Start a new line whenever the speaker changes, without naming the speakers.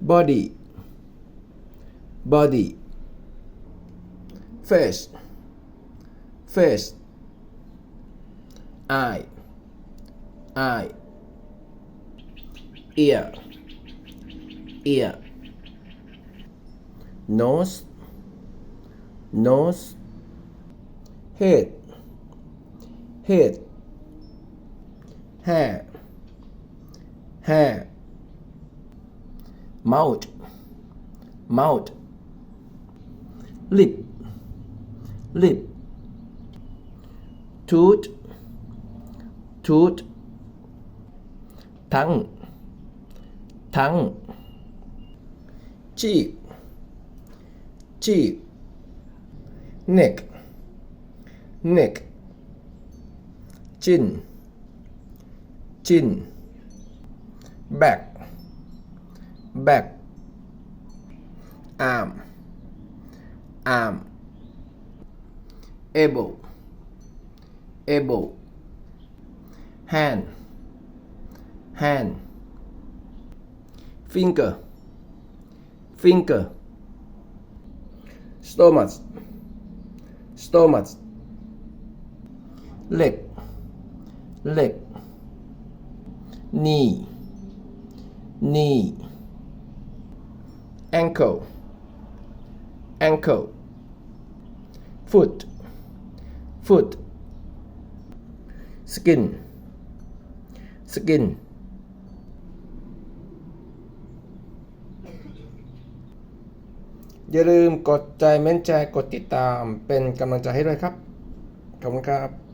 body body face face eye eye ear ear nose nose head head hair hair mouth mouth lip. Lip. Tooth. Tooth. Tongue. Tongue. Cheek. Cheek. Neck. Neck. Chin. Chin. Back back. Arm. Arm. Elbow. Elbow. Hand. Hand. Finger. Finger. Stomach. Stomach. Leg. Leg. Knee. Knee ankle ankle foot foot skin skin อย่าลืมกดใจเม้นแชร์กดติดตามเป็นกำลังใจให้ด้วยครับ ขอบคุณครับ